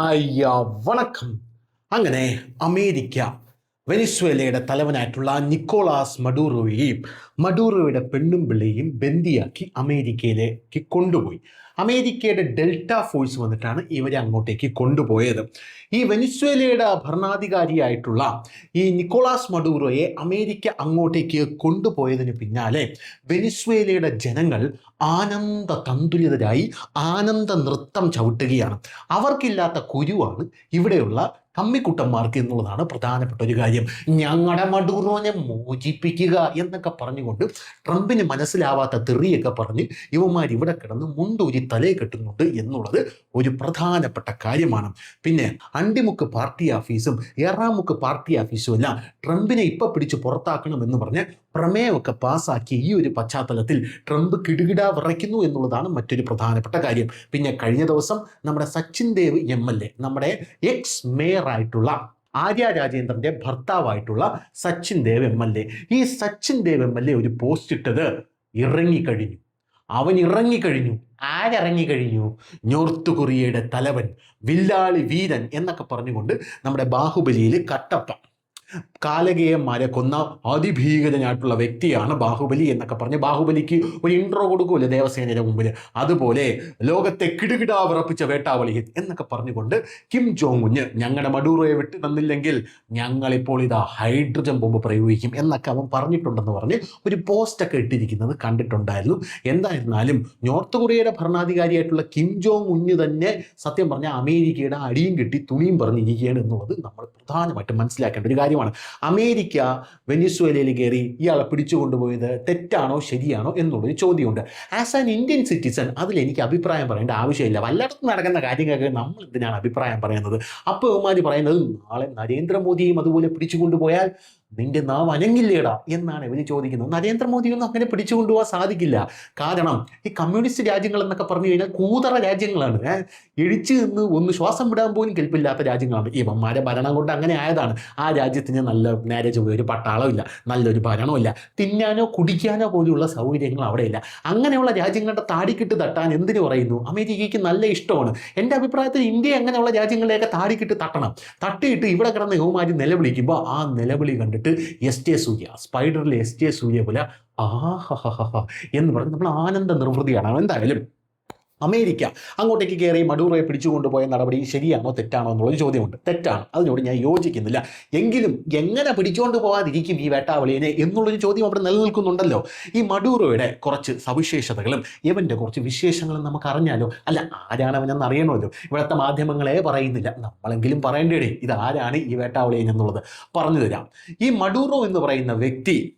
അയ്യാ വണക്കം. അങ്ങനെ അമേരിക്ക വെനിസ്വേലയുടെ തലവനായിട്ടുള്ള നിക്കോളാസ് മഡൂറോയെയും മഡൂറോയുടെ പെണ്ണും പിള്ളയെയും ബന്ദിയാക്കി അമേരിക്കയിലേക്ക് കൊണ്ടുപോയി. അമേരിക്കയുടെ ഡെൽറ്റ ഫോഴ്സ് വന്നിട്ടാണ് ഇവരെ അങ്ങോട്ടേക്ക് കൊണ്ടുപോയത്. ഈ വെനിസ്വേലയുടെ ഭരണാധികാരിയായിട്ടുള്ള ഈ നിക്കോളാസ് മഡൂറോയെ അമേരിക്ക അങ്ങോട്ടേക്ക് കൊണ്ടുപോയതിന് പിന്നാലെ വെനിസ്വേലയുടെ ജനങ്ങൾ ആനന്ദ തന്തുലിതരായി ആനന്ദ നൃത്തം ചവിട്ടുകയാണ്. അവർക്കില്ലാത്ത കുരുവാണ് ഇവിടെയുള്ള കമ്മിക്കുട്ടന്മാർക്ക് എന്നുള്ളതാണ് പ്രധാനപ്പെട്ട ഒരു കാര്യം. ഞങ്ങളുടെ മഡൂറോനെ മോചിപ്പിക്കുക എന്നൊക്കെ പറഞ്ഞുകൊണ്ട് ട്രംപിന് മനസ്സിലാവാത്ത തെറിയൊക്കെ പറഞ്ഞ് ഇവന്മാർ ഇവിടെ കിടന്ന് മുണ്ടൂരി തലയെ കെട്ടുന്നുണ്ട് എന്നുള്ളത് ഒരു പ്രധാനപ്പെട്ട കാര്യമാണ്. പിന്നെ അണ്ടിമുക്ക് പാർട്ടി ഓഫീസും എറാമുക്ക് പാർട്ടി ഓഫീസും എല്ലാം ട്രംപിനെ ഇപ്പം പിടിച്ച് പുറത്താക്കണം എന്ന് പറഞ്ഞ് പ്രമേയമൊക്കെ പാസ്സാക്കിയ ഈ ഒരു പശ്ചാത്തലത്തിൽ ട്രംപ് കിടുകിട വിറയ്ക്കുന്നു എന്നുള്ളതാണ് മറ്റൊരു പ്രധാനപ്പെട്ട കാര്യം. പിന്നെ കഴിഞ്ഞ ദിവസം നമ്മുടെ Sachin Dev M L A നമ്മുടെ എക്സ് മേയറായിട്ടുള്ള ആര്യ രാജേന്ദ്രന്റെ ഭർത്താവായിട്ടുള്ള Sachin Dev M L A. ഈ Sachin Dev M L A ഒരു പോസ്റ്റ് ഇട്ടത് ഇറങ്ങിക്കഴിഞ്ഞു. അവൻ ഇറങ്ങിക്കഴിഞ്ഞു. ആരിറങ്ങിക്കഴിഞ്ഞു? നോർത്ത് കൊറിയയുടെ തലവൻ വില്ലാളി വീരൻ എന്നൊക്കെ പറഞ്ഞുകൊണ്ട് നമ്മുടെ ബാഹുബലിയിൽ കട്ടപ്പ. കാലകേയന്മാരെ കൊന്ന അതിഭീകരനായിട്ടുള്ള വ്യക്തിയാണ് ബാഹുബലി എന്നൊക്കെ പറഞ്ഞ് ബാഹുബലിക്ക് ഒരു ഇൻട്രോ കൊടുക്കൂല ദേവസേനയുടെ മുമ്പിൽ. അതുപോലെ ലോകത്തെ കിടുകിടാ വിറപ്പിച്ച വേട്ടാവളി എന്നൊക്കെ പറഞ്ഞുകൊണ്ട് കിം ജോങ് ഉഞ്ഞ് ഞങ്ങളുടെ മഡൂറോയെ വിട്ട് തന്നില്ലെങ്കിൽ ഞങ്ങളിപ്പോൾ ഇതാ ഹൈഡ്രജൻ ബോംബ് പ്രയോഗിക്കും എന്നൊക്കെ അവൻ പറഞ്ഞിട്ടുണ്ടെന്ന് പറഞ്ഞ് ഒരു പോസ്റ്റൊക്കെ ഇട്ടിരിക്കുന്നത് കണ്ടിട്ടുണ്ടായിരുന്നു. എന്തായിരുന്നാലും നോർത്ത് കൊറിയയുടെ ഭരണാധികാരിയായിട്ടുള്ള കിം ജോങ് ഉഞ്ഞ് തന്നെ സത്യം പറഞ്ഞാൽ അമേരിക്കയുടെ അടിയും കിട്ടി തുണിയും പറഞ്ഞിരിക്കുകയാണ് എന്നുള്ളത് നമ്മൾ പ്രധാനമായിട്ടും മനസ്സിലാക്കേണ്ട ഒരു കാര്യമാണ്. അമേരിക്ക വെനിസ്വേലയിൽ കയറി ഇയാളെ പിടിച്ചു കൊണ്ടുപോയത് തെറ്റാണോ ശരിയാണോ എന്നുള്ളൊരു ചോദ്യമുണ്ട്. ആസ് ആൻ ഇന്ത്യൻ സിറ്റിസൺ അതിൽ എനിക്ക് അഭിപ്രായം പറയേണ്ട ആവശ്യമില്ല. വല്ലയിടത്തും നടക്കുന്ന കാര്യങ്ങൾക്ക് നമ്മൾ എന്തിനാണ് അഭിപ്രായം പറയുന്നത്? അപ്പോൾ ഇവന്മാർ പറയുന്നത് നാളെ നരേന്ദ്രമോദിയും അതുപോലെ പിടിച്ചു കൊണ്ടുപോയാൽ നിന്റെ നാവ് അനങ്ങില്ലേടാ എന്നാണ് ഇവർ ചോദിക്കുന്നത്. നരേന്ദ്രമോദിയൊന്നും അങ്ങനെ പിടിച്ചു കൊണ്ടുപോകാൻ സാധിക്കില്ല. കാരണം ഈ കമ്മ്യൂണിസ്റ്റ് രാജ്യങ്ങൾ എന്നൊക്കെ പറഞ്ഞു കഴിഞ്ഞാൽ കൂതറ രാജ്യങ്ങളാണ്. എഴിച്ച് നിന്ന് ഒന്ന് ശ്വാസം വിടാൻ പോലും കെൽപ്പില്ലാത്ത രാജ്യങ്ങളാണ്. ഇവന്മാരെ ഭരണം കൊണ്ട് അങ്ങനെ ആയതാണ്. ആ രാജ്യത്തിന് നല്ല നേരെ ഒരു പട്ടാളമില്ല നല്ലൊരു ഭരണമില്ല തിന്നാനോ കുടിക്കാനോ പോലുള്ള സൗകര്യങ്ങൾ അവിടെയില്ല അങ്ങനെയുള്ള രാജ്യങ്ങളുടെ താടിക്കിട്ട് തട്ടാൻ എന്തിനു പറയുന്നു? അമേരിക്കയ്ക്ക് നല്ല ഇഷ്ടമാണ്. എന്റെ അഭിപ്രായത്തിൽ ഇന്ത്യ അങ്ങനെയുള്ള രാജ്യങ്ങളിലേക്ക് താടിക്കിട്ട് തട്ടണം. തട്ടിയിട്ട് ഇവിടെ കിടന്ന് യുവമാരി നിലവിളിക്കുമ്പോൾ ആ നിലവിളി കണ്ടിട്ട് എസ് ടി സൂര്യ സ്പൈഡറിലെ എസ് ടി സൂര്യ പോലെ ആഹഹഹ എന്ന് പറഞ്ഞ് നമ്മൾ ആനന്ദ നിർവൃതിയാണ്. എന്തായാലും അമേരിക്ക. അങ്ങോട്ടേക്ക് കയറി മഡൂറോയെ പിടിച്ചുകൊണ്ടുപോയ നടപടി ശരിയാണോ തെറ്റാണോ എന്നുള്ളൊരു ചോദ്യമുണ്ട്. തെറ്റാണ്. അതിനോട് ഞാൻ യോജിക്കുന്നില്ല. എങ്കിലും എങ്ങനെ പിടിച്ചുകൊണ്ട് പോകാതിരിക്കും ഈ വേട്ടാവളിയനെ എന്നുള്ളൊരു ചോദ്യം അവിടെ നിലനിൽക്കുന്നുണ്ടല്ലോ. ഈ മഡൂറോയുടെ കുറച്ച് സവിശേഷതകളും ഇവന്റെ കുറച്ച് വിശേഷങ്ങളും നമുക്ക് അറിഞ്ഞാലോ? അല്ല ആരാണ് അവനെന്ന് അറിയണമല്ലോ? ഇവിടുത്തെ മാധ്യമങ്ങളെ പറയുന്നില്ല. നമ്മളെങ്കിലും പറയേണ്ടേ ഇത് ആരാണ് ഈ വേട്ടാവളിയൻ എന്നുള്ളത്. പറഞ്ഞു തരാം ഈ മഡൂറോ എന്ന് പറയുന്ന വ്യക്തി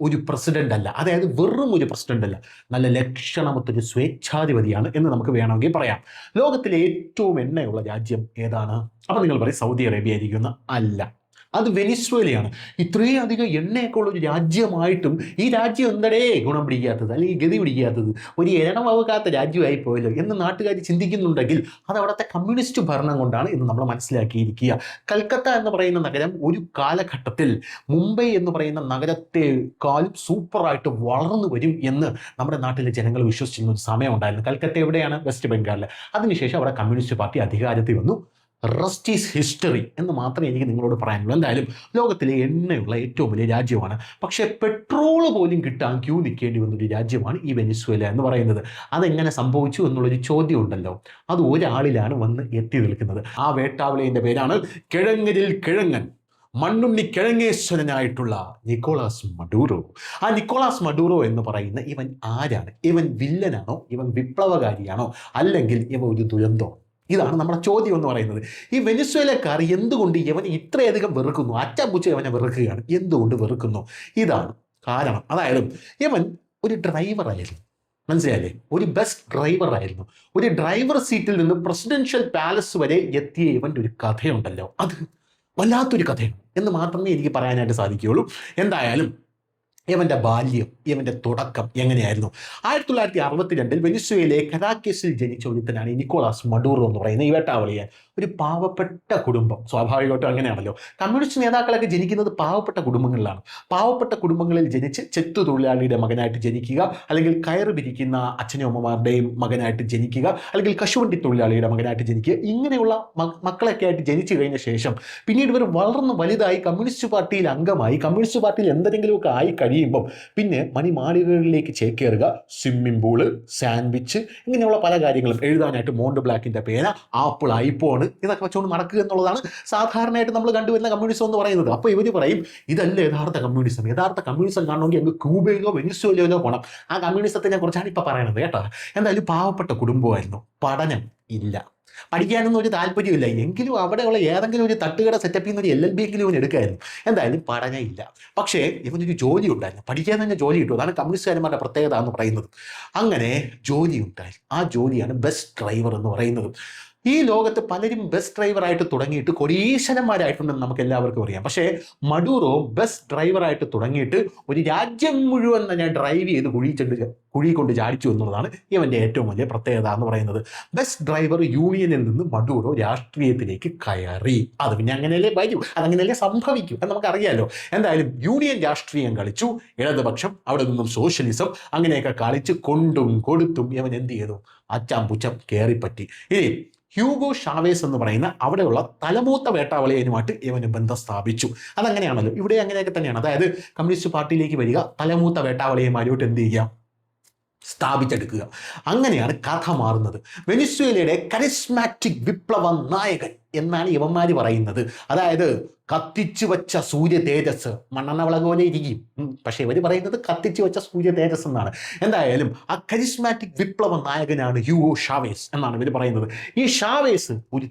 ഒരു പ്രസിഡന്റ് അല്ല. അതായത് വെറും ഒരു പ്രസിഡന്റ് അല്ല. നല്ല ലക്ഷണമൊത്തൊരു സ്വേച്ഛാധിപതിയാണ് എന്ന് നമുക്ക് വേണമെങ്കിൽ പറയാം. ലോകത്തിലെ ഏറ്റവും എണ്ണയുള്ള രാജ്യം ഏതാണ്? അപ്പൊ നിങ്ങൾ പറയും സൗദി അറേബ്യ ആയിരിക്കുന്ന അല്ല. അത് വെനിസ്വേലയാണ്. ഇത്രയും അധികം എണ്ണയൊക്കെ ഉള്ള ഒരു രാജ്യമായിട്ടും ഈ രാജ്യം എന്തടേ ഗുണം പിടിക്കാത്തത്? അല്ലെങ്കിൽ ഗതി പിടിക്കാത്തത്? ഒരു എണ്ണമാവുകാത്ത രാജ്യമായി പോയല്ലോ എന്ന് നാട്ടുകാർ ചിന്തിക്കുന്നുണ്ടെങ്കിൽ അത് അവിടുത്തെ കമ്മ്യൂണിസ്റ്റ് ഭരണം കൊണ്ടാണ് എന്ന് നമ്മൾ മനസ്സിലാക്കിയിരിക്കുക. കൽക്കത്ത എന്ന് പറയുന്ന നഗരം ഒരു കാലഘട്ടത്തിൽ മുംബൈ എന്ന് പറയുന്ന നഗരത്തെക്കാളും സൂപ്പറായിട്ട് വളർന്നു വരും എന്ന് നമ്മുടെ നാട്ടിലെ ജനങ്ങൾ വിശ്വസിച്ചിരുന്ന ഒരു സമയം ഉണ്ടായിരുന്നു. കൽക്കത്ത എവിടെയാണ്? വെസ്റ്റ് ബംഗാളിൽ അതിനുശേഷം അവിടെ കമ്മ്യൂണിസ്റ്റ് പാർട്ടി അധികാരത്തിൽ വന്നു. റസ്റ്റ് ഈസ് ഹിസ്റ്ററി എന്ന് മാത്രമേ എനിക്ക് നിങ്ങളോട് പറയാനുള്ളൂ. എന്തായാലും ലോകത്തിലെ എണ്ണയുള്ള ഏറ്റവും വലിയ രാജ്യമാണ്. പക്ഷേ പെട്രോൾ പോലും കിട്ടാൻ ക്യൂ നിൽക്കേണ്ടി വന്നൊരു രാജ്യമാണ് ഈ വെനിസ്വേല എന്ന് പറയുന്നത്. അതെങ്ങനെ സംഭവിച്ചു എന്നുള്ളൊരു ചോദ്യം ഉണ്ടല്ലോ അത് ഒരാളിലാണ് വന്ന് എത്തി നിൽക്കുന്നത്. ആ വേട്ടാവിളിന്റെ പേരാണ് കിഴങ്ങരിൽ കിഴങ്ങൻ. മണ്ണുണ്ണി കിഴങ്ങേശ്വരനായിട്ടുള്ള നിക്കോളാസ് മഡൂറോ. ആ നിക്കോളാസ് മഡൂറോ എന്ന് പറയുന്ന ഇവൻ ആരാണ്? ഇവൻ വില്ലനാണോ? ഇവൻ വിപ്ലവകാരിയാണോ? അല്ലെങ്കിൽ ഇവ ഒരു ദുരന്തമാണ്? ഇതാണ് നമ്മുടെ ചോദ്യം എന്ന് പറയുന്നത്. ഈ വെനിസ്വേലക്കാർ എന്തുകൊണ്ട് യവനെ ഇത്രയധികം വെറുക്കുന്നു? അച്ചമ്പുച്ച ഇവനെ വെറുക്കുകയാണ്. എന്തുകൊണ്ട് വെറുക്കുന്നു? ഇതാണ് കാരണം. അതായത് ഇവൻ ഒരു ഡ്രൈവറായിരുന്നു മനസ്സിലായില്ലേ? ഒരു ബസ് ഡ്രൈവറായിരുന്നു ഒരു ഡ്രൈവർ സീറ്റിൽ നിന്ന് പ്രസിഡൻഷ്യൽ പാലസ് വരെ എത്തിയ ഇവന്റെ ഒരു കഥയുണ്ടല്ലോ. അത് വല്ലാത്തൊരു കഥയാണ്. എന്ന് മാത്രമേ എനിക്ക് പറയാനായിട്ട് സാധിക്കുകയുള്ളൂ. എന്തായാലും ഇവന്റെ ബാല്യം ഇവന്റെ തുടക്കം എങ്ങനെയായിരുന്നു? ആയിരത്തി തൊള്ളായിരത്തി അറുപത്തി രണ്ടിൽ വെനിസ്വേലയെ കരാക്കേസിൽ ജനിച്ച ഒരുത്തനാണ് നിക്കോളാസ് മഡൂറോ എന്ന് പറയുന്ന വേട്ടാവളിയെ ഒരു പാവപ്പെട്ട കുടുംബം. സ്വാഭാവികമായിട്ടും അങ്ങനെയാണല്ലോ. കമ്മ്യൂണിസ്റ്റ് നേതാക്കളൊക്കെ ജനിക്കുന്നത് പാവപ്പെട്ട കുടുംബങ്ങളിലാണ്. പാവപ്പെട്ട കുടുംബങ്ങളിൽ ജനിച്ച് ചെത്തു തൊഴിലാളിയുടെ മകനായിട്ട് ജനിക്കുക അല്ലെങ്കിൽ കയറ് പിരിക്കുന്ന അച്ഛനും അമ്മമാരുടെയും മകനായിട്ട് ജനിക്കുക അല്ലെങ്കിൽ കശുവണ്ടി തൊഴിലാളിയുടെ മകനായിട്ട് ജനിക്കുക ഇങ്ങനെയുള്ള മക്കളൊക്കെ ആയിട്ട് ജനിച്ചു കഴിഞ്ഞ ശേഷം പിന്നീട് ഇവർ വളർന്ന് വലുതായി കമ്മ്യൂണിസ്റ്റ് പാർട്ടിയിൽ അംഗമായി. കമ്മ്യൂണിസ്റ്റ് പാർട്ടിയിൽ എന്തെങ്കിലുമൊക്കെ ആയി കഴിയുമ്പം പിന്നെ മണിമാളികകളിലേക്ക് ചേക്കേറുക സ്വിമ്മിംഗ് പൂൾ സാൻഡ്വിച്ച് ഇങ്ങനെയുള്ള പല കാര്യങ്ങളും. എഴുതാനായിട്ട് മോണ്ട് ബ്ലാക്കിന്റെ പേന ആപ്പിൾ ഐഫോൺ ഇതൊക്കെ വെച്ചുകൊണ്ട് നടക്കുക എന്നുള്ളതാണ് സാധാരണയായിട്ട് നമ്മൾ കണ്ടുവരുന്ന കമ്മ്യൂണിസം എന്ന് പറയുന്നത്. അപ്പോൾ ഇവർ പറയും ഇതല്ല യഥാർത്ഥ കമ്മ്യൂണിസം യഥാർത്ഥ കമ്മ്യൂണിസം കാണണമെങ്കിൽ അങ്ങ് ക്യൂബയിലോ വെനിസ്വേലയിലോ പോകണം ആ കമ്മ്യൂണിസത്തെ ഞാൻ കുറച്ചാണ് ഇപ്പോൾ പറയുന്നത് കേട്ടോ. എന്തായാലും പാവപ്പെട്ട കുടുംബമായിരുന്നു. പഠനം ഇല്ല. പഠിക്കാനൊന്നും ഒരു താല്പര്യമില്ല എങ്കിലും അവിടെയുള്ള ഏതെങ്കിലും ഒരു തട്ടുകട സെറ്റപ്പിൽ നിന്ന് ഒരു എൽ എൽ ബി എങ്കിലും ഇവൻ എടുക്കായിരുന്നു. എന്തായാലും പഠനയില്ല പക്ഷേ ഇവനൊരു ജോലി ഉണ്ടായിരുന്നു. പഠിക്കാൻ തന്നെ ജോലി കിട്ടും. അതാണ് കമ്മ്യൂണിസ്റ്റുകാരന്മാരുടെ പ്രത്യേകത എന്ന് പറയുന്നത്. അങ്ങനെ ജോലി ഉണ്ടായി. ആ ജോലിയാണ് ബസ് ഡ്രൈവർ എന്ന് പറയുന്നത്. ഈ ലോകത്ത് പലരും ബസ് ഡ്രൈവറായിട്ട് തുടങ്ങിയിട്ട് കൊടീശ്വരന്മാരായിട്ടുണ്ടെന്ന് നമുക്ക് എല്ലാവർക്കും അറിയാം. പക്ഷേ മഡൂറോ ബസ് ഡ്രൈവറായിട്ട് തുടങ്ങിയിട്ട് ഒരു രാജ്യം മുഴുവൻ തന്നെ ഡ്രൈവ് ചെയ്ത് കുഴി ചെണ്ട് കുഴി കൊണ്ട് ചാടിച്ചു എന്നുള്ളതാണ് ഇവന്റെ ഏറ്റവും വലിയ പ്രത്യേകത എന്ന് പറയുന്നത്. ബസ് ഡ്രൈവർ യൂണിയനിൽ നിന്ന് മഡൂറോ രാഷ്ട്രീയത്തിലേക്ക് കയറി. അത് പിന്നെ അങ്ങനെയല്ലേ വരൂ അതങ്ങനെയല്ലേ സംഭവിക്കും അത് നമുക്കറിയാലോ. എന്തായാലും യൂണിയൻ രാഷ്ട്രീയം കളിച്ചു ഇടതുപക്ഷം അവിടെ നിന്നും സോഷ്യലിസം അങ്ങനെയൊക്കെ കളിച്ച് കൊണ്ടും കൊടുത്തും ഇവൻ എന്ത് ചെയ്തു? അച്ചാം പുച്ചം കയറിപ്പറ്റി ഇനി ഹ്യൂഗോ ഷാവേസ് എന്ന് പറയുന്ന അവിടെയുള്ള തലമൂത്ത വേട്ടാവളിയനുമായിട്ട് ഇവന് ബന്ധം സ്ഥാപിച്ചു. അതങ്ങനെയാണല്ലോ. ഇവിടെ അങ്ങനെയൊക്കെ തന്നെയാണ്. അതായത് കമ്മ്യൂണിസ്റ്റ് പാർട്ടിയിലേക്ക് വരിക തലമൂത്ത വേട്ടാവളിയന്മാരുമായിട്ട് എന്ത് ചെയ്യുക? സ്ഥാപിച്ചെടുക്കുക. അങ്ങനെയാണ് കഥ മാറുന്നത്. വെനിസ്വേലയുടെ കരിസ്മാറ്റിക് വിപ്ലവ നായകൻ എന്നാണ് ഇവന്മാർ പറയുന്നത്. അതായത് കത്തിച്ചു വച്ച സൂര്യ തേജസ്. മണ്ണെണ്ണ വിളക് പോലെ ഇരിക്കും. പക്ഷെ ഇവർ പറയുന്നത് കത്തിച്ചു വെച്ച സൂര്യ തേജസ് എന്നാണ്. എന്തായാലും ആ കരിസ്മാറ്റിക് വിപ്ലവ നായകനാണ് യുവോ ഷാവേസ് എന്നാണ് ഇവർ പറയുന്നത്. ഈ ഷാവേസ് ഒരു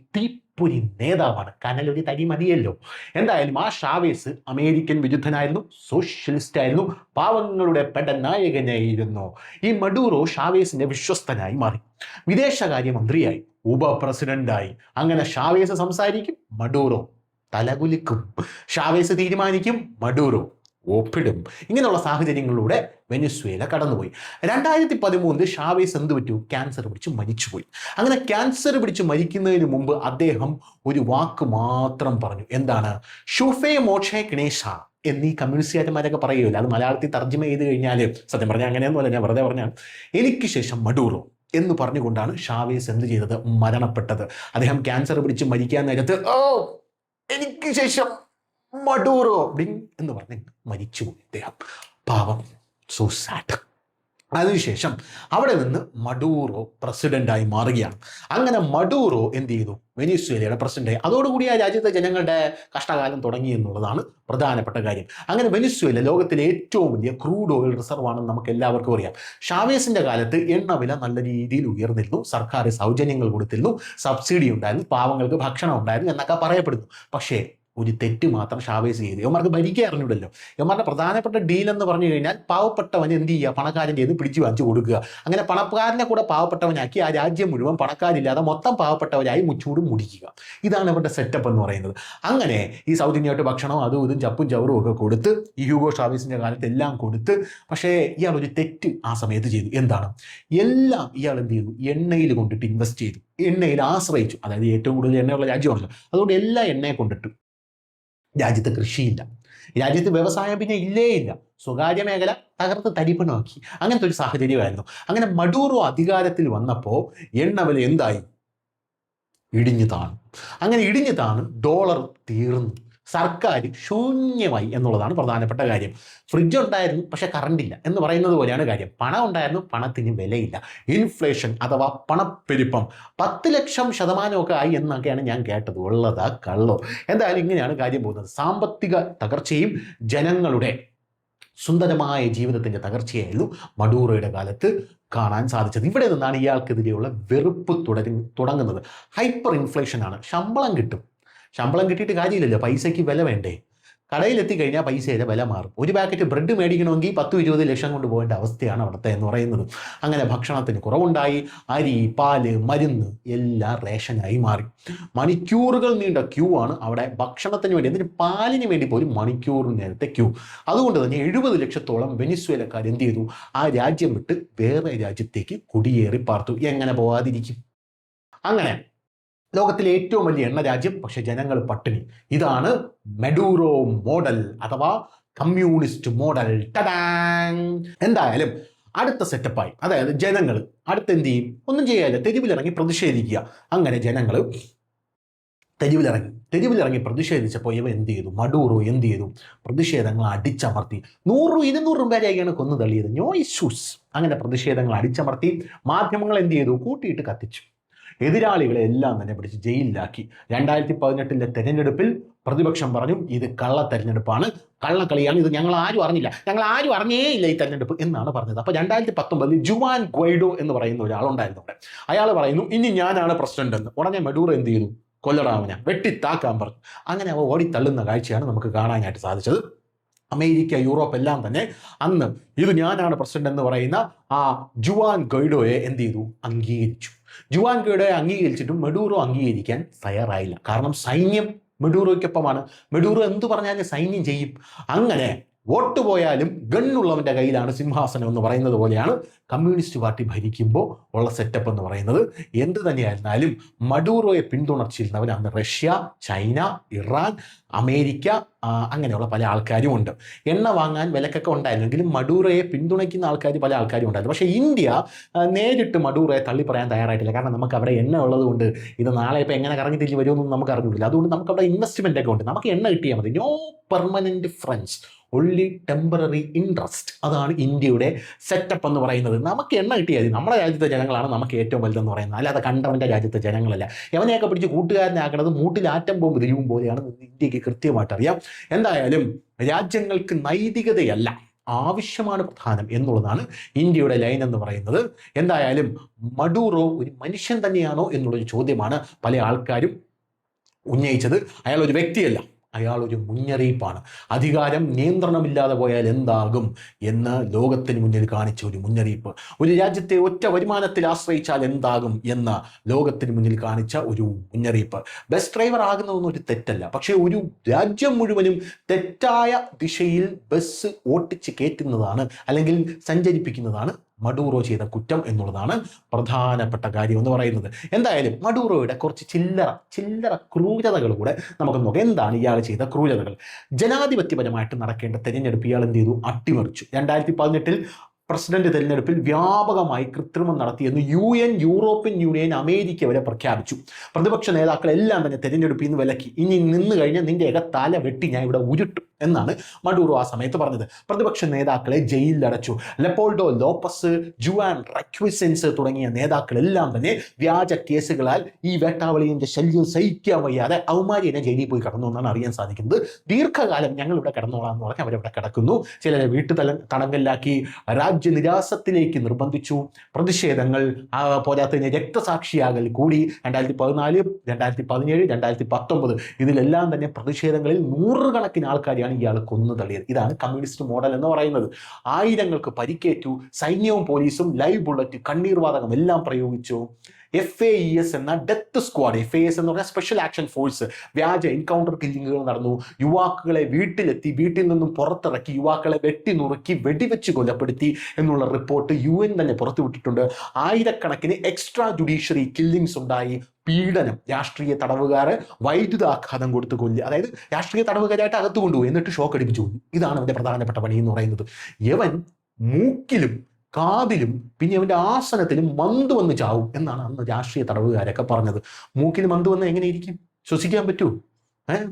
തീപ്പൊരി നേതാവാണ്. കനലൊരു തരി മതിയല്ലോ. എന്തായാലും ആ ഷാവേസ് അമേരിക്കൻ വിരുദ്ധനായിരുന്നു സോഷ്യലിസ്റ്റ് ആയിരുന്നു പാവങ്ങളുടെ പെടനായകനായിരുന്നു. ഈ മഡൂറോ ഷാവേസിന്റെ വിശ്വസ്തനായി മാറി. വിദേശകാര്യമന്ത്രിയായി ഉപ പ്രസിഡന്റായി. അങ്ങനെ ഷാവേസ് സംസാരിക്കും മഡൂറോ തലകുലിക്കും. ഷാവേസ് തീരുമാനിക്കും മഡൂറോ. ഒപ്പിടും. ഇങ്ങനെയുള്ള സാഹചര്യങ്ങളിലൂടെ വെനസ്വേല കടന്നുപോയി. രണ്ടായിരത്തി പതിമൂന്നിൽ ഷാവേസ് എന്ത് പറ്റു? ക്യാൻസർ പിടിച്ച് മരിച്ചുപോയി. അങ്ങനെ ക്യാൻസർ പിടിച്ച് മരിക്കുന്നതിന് മുമ്പ് അദ്ദേഹം ഒരു വാക്ക് മാത്രം പറഞ്ഞു. എന്താണ്? ഷുഫേ മോക്ഷേ ഗണേശ എന്നീ കമ്മ്യൂണിസ്റ്റുകാരന്മാരൊക്കെ പറയുമല്ലോ അത് മലയാളത്തിൽ തർജമ ചെയ്ത് കഴിഞ്ഞാൽ സത്യം പറഞ്ഞാൽ അങ്ങനെയൊന്നുമല്ല ഞാൻ വെറുതെ പറഞ്ഞാൽ എനിക്ക് ശേഷം മഡൂറോ എന്ന് പറഞ്ഞുകൊണ്ടാണ് ഷാവേസ് എന്ത് ചെയ്തത്? മരണപ്പെട്ടത്. അദ്ദേഹം ക്യാൻസർ പിടിച്ച് മരിക്കാൻ നേരത്ത് ഓ എനിക്ക് ശേഷം മഡൂറോ ഡിങ് എന്ന് പറഞ്ഞ് മരിച്ചുപോയി അദ്ദേഹം പാവം. സോ സാഡ് അതിനുശേഷം അവിടെ നിന്ന് മഡൂറോ പ്രസിഡന്റായി മാറുകയാണ്. അങ്ങനെ മഡൂറോ എന്ത് ചെയ്തു? വെനിസ്വേലയുടെ പ്രസിഡന്റായി അതോടുകൂടി ആ രാജ്യത്തെ ജനങ്ങളുടെ കഷ്ടകാലം തുടങ്ങി എന്നുള്ളതാണ് പ്രധാനപ്പെട്ട കാര്യം. അങ്ങനെ വെനിസ്വേല ലോകത്തിലെ ഏറ്റവും വലിയ ക്രൂഡ് ഓയിൽ റിസർവ് ആണെന്ന് നമുക്ക് എല്ലാവർക്കും അറിയാം. ഷാവേസിന്റെ കാലത്ത് എണ്ണവില നല്ല രീതിയിൽ ഉയർന്നിരുന്നു. സർക്കാർ സൗജന്യങ്ങൾ കൊടുത്തിരുന്നു. സബ്സിഡി ഉണ്ടായിരുന്നു. പാവങ്ങൾക്ക് ഭക്ഷണം ഉണ്ടായിരുന്നു എന്നൊക്കെ പറയപ്പെടുന്നു. പക്ഷേ ഒരു തെറ്റ് മാത്രം ഷാവേസ് ചെയ്തു. ഇവന്മാർക്ക് ഭരിക്കാൻ അറിഞ്ഞൂടല്ലോ. ഇവന്മാരുടെ പ്രധാനപ്പെട്ട ഡീൽ എന്ന് പറഞ്ഞു കഴിഞ്ഞാൽ പാവപ്പെട്ടവൻ എന്ത് ചെയ്യുക? പണക്കാരന്റെ ചെയ്ത് പിടിച്ചു വാങ്ങിച്ചു കൊടുക്കുക. അങ്ങനെ പണക്കാരനെ കൂടെ പാവപ്പെട്ടവനാക്കി ആ രാജ്യം മുഴുവൻ പണക്കാരില്ലാതെ മൊത്തം പാവപ്പെട്ടവരായി മുച്ചൂട് മുടിക്കുക. ഇതാണ് ഇവരുടെ സെറ്റപ്പ് എന്ന് പറയുന്നത്. അങ്ങനെ ഈ സൗത്ത് ഇന്ത്യയായിട്ട് ഭക്ഷണം അതും ഇതും ചപ്പും ചവറും ഒക്കെ കൊടുത്ത് ഈ ഹ്യൂഗോ ഷാവേസിന്റെ കാലത്ത് എല്ലാം കൊടുത്ത് പക്ഷേ ഇയാൾ ഒരു തെറ്റ് ആ സമയത്ത് ചെയ്തു. എന്താണ്? എല്ലാം ഇയാൾ എന്ത് ചെയ്തു? എണ്ണയിൽ കൊണ്ടിട്ട് ഇൻവെസ്റ്റ് ചെയ്തു. എണ്ണയിൽ ആശ്രയിച്ചു. അതായത് ഏറ്റവും കൂടുതൽ എണ്ണയുള്ള രാജ്യമാണല്ലോ. അതുകൊണ്ട് എല്ലാ എണ്ണയെ കൊണ്ടിട്ടു. രാജ്യത്ത് കൃഷിയില്ല. രാജ്യത്ത് വ്യവസായം പിന്നെ ഇല്ലേ ഇല്ല സ്വകാര്യ മേഖല തകർത്ത് തരിപ്പണമാക്കി. അങ്ങനത്തെ ഒരു സാഹചര്യമായിരുന്നു. അങ്ങനെ മഡൂറോ അധികാരത്തിൽ വന്നപ്പോൾ എണ്ണവില എന്തായി? ഇടിഞ്ഞു താണു. അങ്ങനെ ഇടിഞ്ഞു താണു ഡോളർ തീർന്നു. സർക്കാർ ശൂന്യമായി എന്നുള്ളതാണ് പ്രധാനപ്പെട്ട കാര്യം. ഫ്രിഡ്ജ് ഉണ്ടായിരുന്നു പക്ഷേ കറണ്ട് ഇല്ല എന്ന് പറയുന്നത് പോലെയാണ് കാര്യം. പണം ഉണ്ടായിരുന്നു പണത്തിന് വിലയില്ല. ഇൻഫ്ലേഷൻ അഥവാ പണപ്പെരുപ്പം പത്ത് ലക്ഷം ശതമാനമൊക്കെ ആയി എന്നൊക്കെയാണ് ഞാൻ കേട്ടത്. ഉള്ളതാ കള്ളോ. എന്തായാലും ഇങ്ങനെയാണ് കാര്യം പോകുന്നത്. സാമ്പത്തിക തകർച്ചയും ജനങ്ങളുടെ സുന്ദരമായ ജീവിതത്തിന്റെ തകർച്ചയായിരുന്നു മഡൂറോയുടെ കാലത്ത് കാണാൻ സാധിച്ചത്. ഇവിടെ നിന്നാണ് ഇയാൾക്കെതിരെയുള്ള വെറുപ്പ് തുടങ്ങി തുടങ്ങുന്നത്. ഹൈപ്പർ ഇൻഫ്ലേഷനാണ് ശമ്പളം കിട്ടും. ശമ്പളം കിട്ടിയിട്ട് കാര്യമില്ലല്ലോ പൈസയ്ക്ക് വില വേണ്ടേ? കടയിലെത്തി കഴിഞ്ഞാൽ പൈസയുടെ വില മാറും. ഒരു പാക്കറ്റ് ബ്രെഡ് മേടിക്കണമെങ്കിൽ പത്തും ഇരുപത് ലക്ഷം കൊണ്ട് പോകേണ്ട അവസ്ഥയാണ് അവിടുത്തെ എന്ന് പറയുന്നത്. അങ്ങനെ ഭക്ഷണത്തിന് കുറവുണ്ടായി. അരി പാൽ മരുന്ന് എല്ലാം റേഷനായി മാറി. മണിക്കൂറുകൾ നീണ്ട ക്യൂ ആണ് അവിടെ ഭക്ഷണത്തിന് വേണ്ടി എന്നിട്ട് പാലിന് വേണ്ടി പോലും മണിക്കൂർ നേരത്തെ ക്യൂ അതുകൊണ്ട് തന്നെ എഴുപത് ലക്ഷത്തോളം വെനിസ്വേലക്കാർ എന്ത് ചെയ്തു? ആ രാജ്യം വിട്ട് വേറെ രാജ്യത്തേക്ക് കുടിയേറി പാർത്തു. എങ്ങനെ പോകാതിരിക്കും അങ്ങനെ ലോകത്തിലെ ഏറ്റവും വലിയ എണ്ണ രാജ്യം പക്ഷെ ജനങ്ങൾ പട്ടിണി. ഇതാണ് മെഡൂറോ മോഡൽ അഥവാ കമ്മ്യൂണിസ്റ്റ് മോഡൽ. ടഡാങ് എന്തായാലും അടുത്ത സെറ്റപ്പായി അതായത് ജനങ്ങൾ അടുത്ത് എന്ത് ചെയ്യും? ഒന്നും ചെയ്യാതെ തെരുവിലിറങ്ങി പ്രതിഷേധിക്കുക. അങ്ങനെ ജനങ്ങൾ തെരുവിലിറങ്ങി. തെരുവിലിറങ്ങി പ്രതിഷേധിച്ചപ്പോൾ ഇവ എന്ത് ചെയ്തു? മഡൂറോ എന്ത് ചെയ്തു? പ്രതിഷേധങ്ങൾ അടിച്ചമർത്തി. നൂറും ഇരുന്നൂറും പേരെയൊക്കെയാണ് കൊന്നു തള്ളിയത്. നോ ഇഷ്യൂസ് അങ്ങനെ പ്രതിഷേധങ്ങൾ അടിച്ചമർത്തി മാധ്യമങ്ങൾ എന്ത് ചെയ്തു? കൂട്ടിയിട്ട് കത്തിച്ചു. എതിരാളികളെ എല്ലാം തന്നെ പിടിച്ച് ജയിലിലാക്കി. രണ്ടായിരത്തി പതിനെട്ടിലെ തെരഞ്ഞെടുപ്പിൽ പ്രതിപക്ഷം പറഞ്ഞു ഇത് കള്ള തെരഞ്ഞെടുപ്പാണ്. കള്ളക്കളിയാണ്. ഇത് ഞങ്ങൾ ആരും അറിഞ്ഞില്ല. ഞങ്ങൾ ആരും അറിഞ്ഞേ ഇല്ല ഈ തെരഞ്ഞെടുപ്പ്. എന്നാണ് പറഞ്ഞത്. അപ്പോൾ രണ്ടായിരത്തി പത്തൊമ്പതിൽ ജുവാൻ ഗ്വൈഡോ എന്ന് പറയുന്ന ഒരാളുണ്ടായിരുന്നു അവിടെ. അയാൾ പറയുന്നു ഇനി ഞാനാണ് പ്രസിഡന്റ് എന്ന്. ഉടനെ മെഡൂർ എന്ത് ചെയ്തു? ഞാൻ. വെട്ടിത്താക്കാൻ പറഞ്ഞു. അങ്ങനെ അവ ഓടിത്തള്ളുന്ന കാഴ്ചയാണ് നമുക്ക് കാണാനായിട്ട് സാധിച്ചത്. അമേരിക്ക യൂറോപ്പ് എല്ലാം തന്നെ അന്ന് ഇത് ഞാനാണ് പ്രസിഡന്റ് എന്ന് പറയുന്ന ആ ജുവാൻ ഗൈഡോയെ എന്ത് ചെയ്തു? അംഗീകരിച്ചു. ജുവാൻ ഗൈഡോയെ അംഗീകരിച്ചിട്ടും മെഡൂറോ അംഗീകരിക്കാൻ തയ്യാറായില്ല. കാരണം സൈന്യം മെഡൂറോയ്ക്കൊപ്പമാണ്. മെഡൂറോ എന്ത് പറഞ്ഞാലും സൈന്യം ചെയ്യും. അങ്ങനെ വോട്ട് പോയാലും ഗണ്ണുള്ളവന്റെ കയ്യിലാണ് സിംഹാസനം എന്ന് പറയുന്നത് പോലെയാണ് കമ്മ്യൂണിസ്റ്റ് പാർട്ടി ഭരിക്കുമ്പോൾ ഉള്ള സെറ്റപ്പ് എന്ന് പറയുന്നത്. എന്ത് തന്നെയായിരുന്നാലും മഡൂറോയെ പിന്തുണച്ചിരുന്നവർ അന്ന് റഷ്യ ചൈന ഇറാൻ അമേരിക്ക അങ്ങനെയുള്ള പല ആൾക്കാരും ഉണ്ട്. എണ്ണ വാങ്ങാൻ വിലക്കൊക്കെ ഉണ്ടായിരുന്നെങ്കിലും മഡൂറയെ പിന്തുണയ്ക്കുന്ന ആൾക്കാർ പല ആൾക്കാരും ഉണ്ടായിരുന്നു. പക്ഷേ ഇന്ത്യ നേരിട്ട് മഡൂറയെ തള്ളി പറയാൻ തയ്യാറായിട്ടില്ല. കാരണം നമുക്ക് അവിടെ എണ്ണ ഉള്ളത് കൊണ്ട് ഇത് നാളെ ഇപ്പോൾ എങ്ങനെ കറങ്ങി തിരിച്ച് വരുമെന്നൊന്നും നമുക്ക് അറിഞ്ഞില്ല അതുകൊണ്ട് നമുക്ക് അവിടെ ഇൻവെസ്റ്റ്മെന്റ് ഒക്കെ ഉണ്ട്. നമുക്ക് എണ്ണ കിട്ടിയാൽ മതി. No permanent friends only temporary interest അതാണ് ഇന്ത്യയുടെ സെറ്റപ്പ് എന്ന് പറയുന്നത്. നമുക്ക് എണ്ണ കിട്ടിയാൽ നമ്മുടെ രാജ്യത്തെ ജനങ്ങളാണ് നമുക്ക് ഏറ്റവും വലുതെന്ന് പറയുന്നത്. അല്ലാതെ കണ്ടവന്റെ രാജ്യത്തെ ജനങ്ങളല്ല. എവനെയൊക്കെ പിടിച്ച് കൂട്ടുകാരനാക്കണത് മൂട്ടിൽ ആറ്റം ബോംബ് തിരിയും പോലെയാണ് ഇന്ത്യയ്ക്ക് കൃത്യമായിട്ട് അറിയാം. എന്തായാലും രാജ്യങ്ങൾക്ക് നൈതികതയല്ല. ആവശ്യമാണ് പ്രധാനം എന്നുള്ളതാണ് ഇന്ത്യയുടെ ലൈൻ എന്ന് പറയുന്നത്. എന്തായാലും മഡൂറോ ഒരു മനുഷ്യൻ തന്നെയാണോ എന്നുള്ളൊരു ചോദ്യമാണ് പല ആൾക്കാരും ഉന്നയിച്ചത്. അയാൾ ഒരു വ്യക്തിയല്ല. അയാൾ ഒരു മുന്നറിയിപ്പാണ്. അധികാരം നിയന്ത്രണമില്ലാതെ പോയാൽ എന്താകും എന്ന് ലോകത്തിന് മുന്നിൽ കാണിച്ച ഒരു മുന്നറിയിപ്പ്. ഒരു രാജ്യത്തെ ഒറ്റ വരുമാനത്തിൽ ആശ്രയിച്ചാൽ എന്താകും എന്ന് ലോകത്തിന് മുന്നിൽ കാണിച്ച ഒരു മുന്നറിയിപ്പ്. ബസ് ഡ്രൈവർ ആകുന്നതൊന്നും ഒരു തെറ്റല്ല. പക്ഷേ ഒരു രാജ്യം മുഴുവനും തെറ്റായ ദിശയിൽ ബസ് ഓട്ടിച്ച് കയറ്റുന്നതാണ് അല്ലെങ്കിൽ സഞ്ചരിപ്പിക്കുന്നതാണ് മഡൂറോ ചെയ്ത കുറ്റം എന്നുള്ളതാണ് പ്രധാനപ്പെട്ട കാര്യം എന്ന് പറയുന്നത്. എന്തായാലും മഡൂറോയുടെ കുറച്ച് ചില്ലറ ചില്ലറ ക്രൂരതകൾ കൂടെ നമുക്ക് നോക്കാം. എന്താണ് ഇയാൾ ചെയ്ത ക്രൂരതകൾ? ജനാധിപത്യപരമായിട്ട് നടക്കേണ്ട തെരഞ്ഞെടുപ്പ് ഇയാൾ എന്ത് ചെയ്തു? അട്ടിമറിച്ചു. രണ്ടായിരത്തി പതിനെട്ടിൽ പ്രസിഡന്റ് തെരഞ്ഞെടുപ്പിൽ വ്യാപകമായി കൃത്രിമം നടത്തിയെന്ന് U N European union America വരെ പ്രഖ്യാപിച്ചു. പ്രതിപക്ഷ നേതാക്കളെല്ലാം തന്നെ തെരഞ്ഞെടുപ്പിൽ നിന്ന് വിലക്കി. ഇനി നിന്ന് കഴിഞ്ഞാൽ നിന്റെ നിന്റെയൊക്കെ തല വെട്ടി ഞാൻ ഇവിടെ ഉരുട്ടും. എന്നാണ് മഡൂറോ ആ സമയത്ത് പറഞ്ഞത്. പ്രതിപക്ഷ നേതാക്കളെ ജയിലിലടച്ചു. ലെപ്പോൾഡോ ലോപ്പസ് ജുവാൻ റക്വിസെൻസ് തുടങ്ങിയ നേതാക്കളെല്ലാം തന്നെ വ്യാജ കേസുകളാൽ ഈ വേട്ടാവളിയുടെ ശല്യം സഹിക്കാൻ വയ്യാതെ അവമാരിനെ ജയിലിൽ പോയി കടന്നു എന്നാണ് അറിയാൻ സാധിക്കുന്നത്. ദീർഘകാലം ഞങ്ങൾ ഇവിടെ കിടന്നോളാം എന്ന് പറഞ്ഞ് അവരവിടെ കിടക്കുന്നു. ചിലരെ വീട്ടു തല തടങ്കലിലാക്കി രാജ്യനിരാസത്തിലേക്ക് നിർബന്ധിച്ചു. പ്രതിഷേധങ്ങൾ പോരാത്തതിന് രക്തസാക്ഷിയാകൽ കൂടി രണ്ടായിരത്തി പതിനാല് രണ്ടായിരത്തി പതിനേഴ് രണ്ടായിരത്തി പത്തൊമ്പത് ഇതിലെല്ലാം തന്നെ പ്രതിഷേധങ്ങളിൽ നൂറുകണക്കിന് ആൾക്കാരെയാണ് ഇയാൾ കൊന്നു തള്ളിയത്. ഇതാണ് കമ്മ്യൂണിസ്റ്റ് മോഡൽ എന്ന് പറയുന്നത്. ആയിരങ്ങൾക്ക് പരിക്കേറ്റു സൈന്യവും പോലീസും ലൈവ് ബുള്ളറ്റ് കണ്ണീർവാതകം എല്ലാം പ്രയോഗിച്ചു. എഫ് എ ഇ എസ് എന്ന death squad F A S എന്ന് പറഞ്ഞാൽ സ്പെഷ്യൽ ആക്ഷൻ ഫോഴ്സ് വ്യാജ എൻകൗണ്ടർ കില്ലിങ്ങുകൾ നടന്നു. യുവാക്കളെ വീട്ടിലെത്തി വീട്ടിൽ നിന്നും പുറത്തിറക്കി യുവാക്കളെ വെട്ടി നുറുക്കി വെടിവെച്ച് കൊലപ്പെടുത്തി എന്നുള്ള റിപ്പോർട്ട് യു എൻ തന്നെ പുറത്തുവിട്ടിട്ടുണ്ട്. ആയിരക്കണക്കിന് എക്സ്ട്രാ ജുഡീഷ്യറി കില്ലിങ്സ് ഉണ്ടായി. പീഡനം രാഷ്ട്രീയ തടവുകാരെ വൈദ്യുതാഘാതം കൊടുത്ത് കൊല്ലി. അതായത് രാഷ്ട്രീയ തടവുകാരായിട്ട് അകത്ത് കൊണ്ടുപോയി. എന്നിട്ട് ഷോക്ക് അടിപ്പിച്ചു ഇതാണ് അവന്റെ പ്രധാനപ്പെട്ട പണി എന്ന് പറയുന്നത്. യവൻ മൂക്കിലും കാതിലും പിന്നെ അവന്റെ ആസനത്തിലും മന്ത് വന്ന് ചാവും എന്നാണ് അന്ന് രാഷ്ട്രീയ തടവുകാരൊക്കെ പറഞ്ഞത്. മൂക്കിൽ മന്ത് വന്ന് എങ്ങനെ ഇരിക്കും? ശ്വസിക്കാൻ പറ്റുമോ ഏഹ്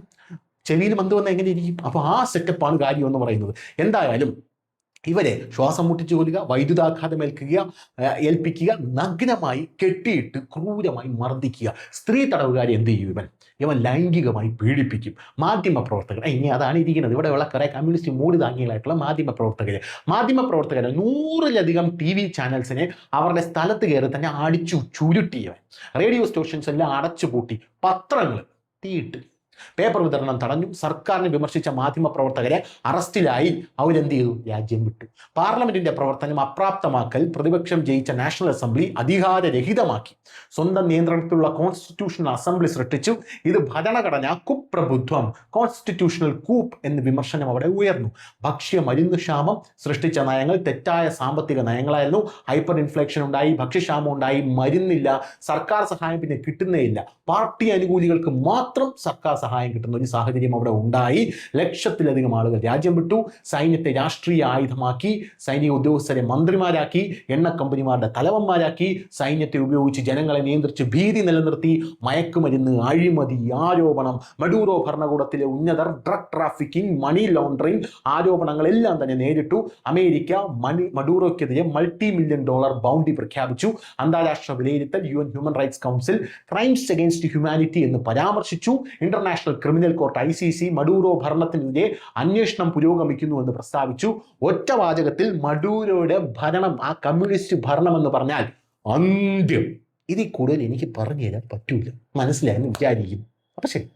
ചെവിയിൽ മന്ത് വന്ന് എങ്ങനെ ഇരിക്കും? അപ്പോൾ ആ സെറ്റപ്പാണ് കാര്യം എന്ന് പറയുന്നത്. എന്തായാലും ഇവരെ ശ്വാസം മുട്ടിച്ചു കൊല്ലുക വൈദ്യുതാഘാതം ഏൽക്കുക ഏൽപ്പിക്കുക നഗ്നമായി കെട്ടിയിട്ട് ക്രൂരമായി മർദ്ദിക്കുക. സ്ത്രീ തടവുകാരി എന്ത് ചെയ്യും ഇവൻ? ഇവൻ ലൈംഗികമായി പീഡിപ്പിക്കും. മാധ്യമ പ്രവർത്തകർ ഇനി അതാണ് ഇരിക്കുന്നത്. ഇവിടെയുള്ള കുറേ കമ്മ്യൂണിസ്റ്റ് മൂടി താങ്ങികളായിട്ടുള്ള മാധ്യമ പ്രവർത്തകർ മാധ്യമ പ്രവർത്തകർ നൂറിലധികം ടി വി ചാനൽസിനെ അവരുടെ സ്ഥലത്ത് കയറി തന്നെ അടിച്ചു ചുരുട്ടിയവൻ. റേഡിയോ സ്റ്റേഷൻസ് എല്ലാം അടച്ചു പൂട്ടി പത്രങ്ങൾ തീയിട്ട് പേപ്പർ വിതരണം തടഞ്ഞു. സർക്കാരിനെ വിമർശിച്ച മാധ്യമ പ്രവർത്തകരെ അറസ്റ്റിലായി. അവരെന്ത് ചെയ്തു? രാജ്യം വിട്ടു. പാർലമെന്റിന്റെ പ്രവർത്തനം അപ്രാപ്തമാക്കൽ പ്രതിപക്ഷം ജയിച്ച നാഷണൽ അസംബ്ലി അധികാരരഹിതമാക്കി. സ്വന്തം നിയന്ത്രണത്തിലുള്ള കോൺസ്റ്റിറ്റ്യൂഷണൽ അസംബ്ലി സൃഷ്ടിച്ചു. ഇത് ഭരണഘടന കുപ്രഭുത്വം കോൺസ്റ്റിറ്റ്യൂഷണൽ കൂപ്പ് എന്ന വിമർശനം അവിടെ ഉയർന്നു. ഭക്ഷ്യ മരുന്ന് ക്ഷാമം സൃഷ്ടിച്ച നയങ്ങൾ തെറ്റായ സാമ്പത്തിക നയങ്ങളായിരുന്നു. ഹൈപ്പർ ഇൻഫ്ലേഷൻ ഉണ്ടായി ഭക്ഷ്യക്ഷാമം ഉണ്ടായി മരുന്നില്ല സർക്കാർ സഹായം പിന്നെ കിട്ടുന്നേയില്ല പാർട്ടി അനുകൂലികൾക്ക് മാത്രം സർക്കാർ സഹായം കിട്ടുന്ന ഒരു സാഹചര്യം അവിടെ ഉണ്ടായി. ലക്ഷത്തിലധികം ആളുകൾ രാജ്യം വിട്ടു. സൈന്യത്തെ രാഷ്ട്രീയ ആയുധമാക്കി സൈനിക ഉദ്യോഗസ്ഥരെ മന്ത്രിമാരാക്കി എണ്ണ കമ്പനിമാരുടെ തലവന്മാരാക്കി സൈന്യത്തെ ഉപയോഗിച്ച് ജനങ്ങളെ നിയന്ത്രിച്ച് ഭീതി നിലനിർത്തി മയക്കുമരുന്ന് അഴിമതി ആരോപണം മഡൂറോ ഭരണകൂടത്തിലെ ഉന്നതർ ഡ്രഗ് ട്രാഫിക്കിംഗ് മണി ലോണ്ടറിംഗ് ആരോപണങ്ങളെല്ലാം തന്നെ നേരിട്ടു. അമേരിക്ക മണി മഡൂറോയ്ക്കെതിരെ മൾട്ടി മില്യൺ ഡോളർ ബൗണ്ടി പ്രഖ്യാപിച്ചു. അന്താരാഷ്ട്ര വിലയിരുത്തൽ U N human rights council crimes against humanity എന്ന് പരാമർശിച്ചു. International criminal court I C C Maduro ഭരണത്തിനെതിരെ അന്വേഷണം പുരോഗമിക്കുന്നു എന്ന് പ്രസ്താവിച്ചു. ഒറ്റ വാചകത്തിൽ മഡൂരോയുടെ ഭരണം ആ കമ്മ്യൂണിസ്റ്റ് ഭരണം എന്ന് പറഞ്ഞാൽ അന്ത്യം. ഇതിൽ കൂടുതൽ എനിക്ക് പറഞ്ഞു തരാൻ പറ്റൂല. മനസ്സിലായെന്ന് വിചാരിക്കും അപ്പൊ ശരി.